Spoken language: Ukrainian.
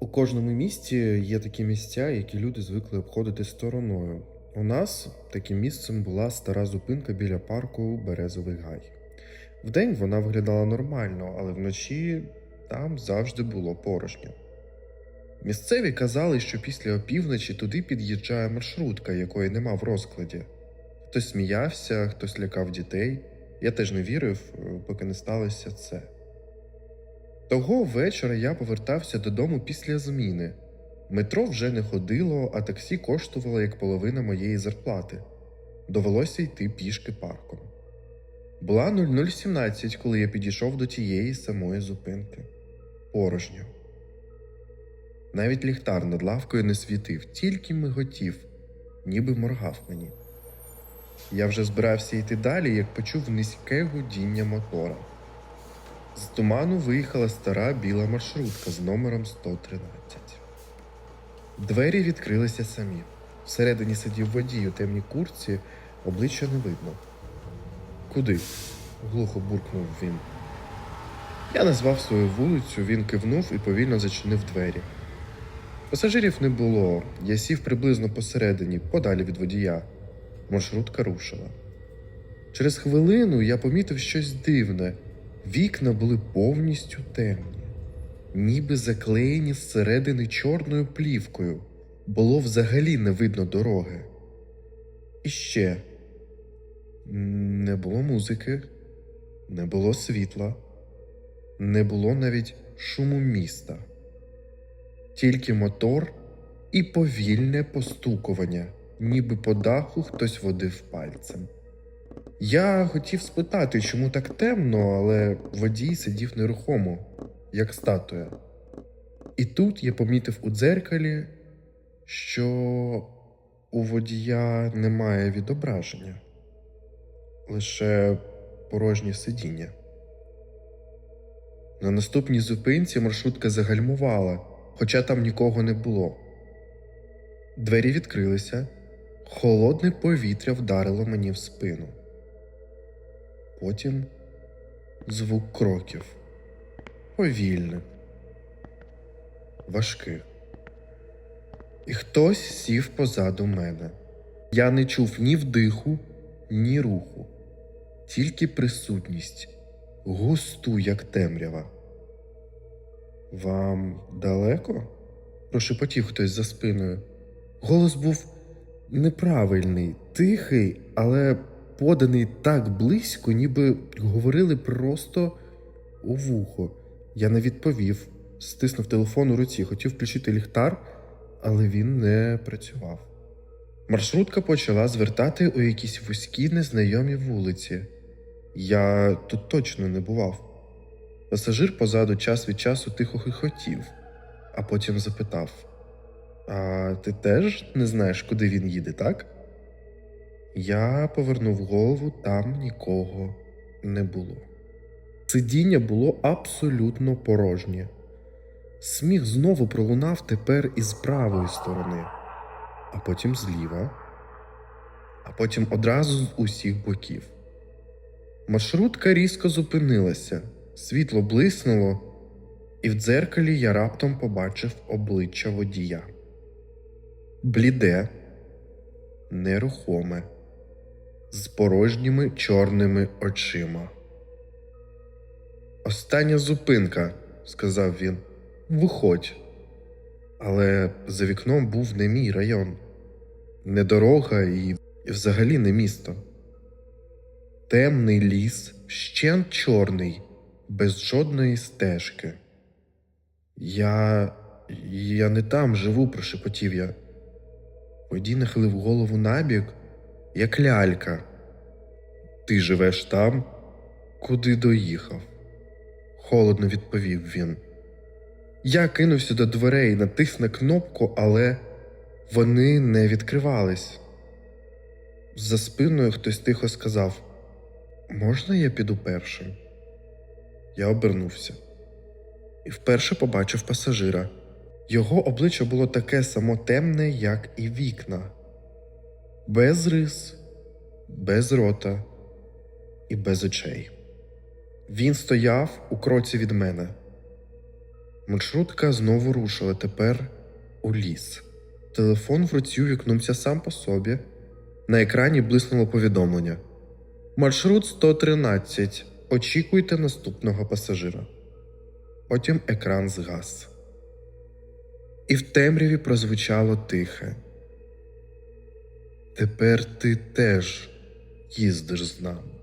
У кожному місті є такі місця, які люди звикли обходити стороною. У нас таким місцем була стара зупинка біля парку Березовий Гай. Вдень вона виглядала нормально, але вночі там завжди було порожньо. Місцеві казали, що після опівночі туди під'їжджає маршрутка, якої нема в розкладі. Хтось сміявся, хтось лякав дітей. Я теж не вірив, е, поки не сталося це. Того вечора я повертався додому після зміни. Метро вже не ходило, а таксі коштувало як половина моєї зарплати. Довелося йти пішки парком. Була 0017, коли я підійшов до тієї самої зупинки. Порожньо. Навіть ліхтар над лавкою не світив, тільки миготів, ніби моргав мені. Я вже збирався йти далі, як почув низьке гудіння мотора. З туману виїхала стара біла маршрутка з номером 113. Двері відкрилися самі. Всередині сидів водій у темній курці, обличчя не видно. Куди? глухо буркнув він. Я назвав свою вулицю, він кивнув і повільно зачинив двері. Пасажирів не було. Я сів приблизно посередині, подалі від водія. Маршрутка рушила. Через хвилину я помітив щось дивне. Вікна були повністю темні, ніби заклеєні зсередини чорною плівкою. Було взагалі не видно дороги. І ще не було музики, не було світла, не було навіть шуму міста, тільки мотор і повільне постукування, ніби по даху хтось водив пальцем. Я хотів спитати, чому так темно, але водій сидів нерухомо, як статуя. І тут я помітив у дзеркалі, що у водія немає відображення, лише порожнє сидіння. На наступній зупинці маршрутка загальмувала, хоча там нікого не було. Двері відкрилися, холодне повітря вдарило мені в спину. Потім звук кроків. Повільних, важких. І хтось сів позаду мене. Я не чув ні вдиху, ні руху, тільки присутність, густу, як темрява. Вам далеко? прошепотів хтось за спиною. Голос був неправильний, тихий, але поданий так близько, ніби говорили просто у вухо. Я не відповів, стиснув телефон у руці, хотів включити ліхтар, але він не працював. Маршрутка почала звертати у якісь вузькі незнайомі вулиці. Я тут точно не бував. Пасажир позаду час від часу тихо хихотів, а потім запитав: А ти теж не знаєш, куди він їде, так? Я повернув голову, там нікого не було. Сидіння було абсолютно порожнє. Сміх знову пролунав тепер із правої сторони, а потім зліва, а потім одразу з усіх боків. Маршрутка різко зупинилася, світло блиснуло, і в дзеркалі я раптом побачив обличчя водія. Бліде, нерухоме з порожніми чорними очима. Остання зупинка, сказав він. Виходь. Але за вікном був не мій район, не дорога і, і взагалі не місто. Темний ліс, щент чорний, без жодної стежки. Я. я не там живу, прошепотів я. Водій нахилив голову набік, як лялька. Ти живеш там, куди доїхав? Холодно відповів він. Я кинувся до дверей, натис на кнопку, але вони не відкривались. За спиною хтось тихо сказав: Можна я піду першим? Я обернувся і вперше побачив пасажира. Його обличчя було таке само темне, як і вікна без рис, без рота і без очей. Він стояв у кроці від мене. Маршрутка знову рушила тепер у ліс. Телефон в руці увікнувся сам по собі. На екрані блиснуло повідомлення: Маршрут 113. Очікуйте наступного пасажира. Потім екран згас. І в темряві прозвучало тихе. Тепер ти теж їздиш з нами.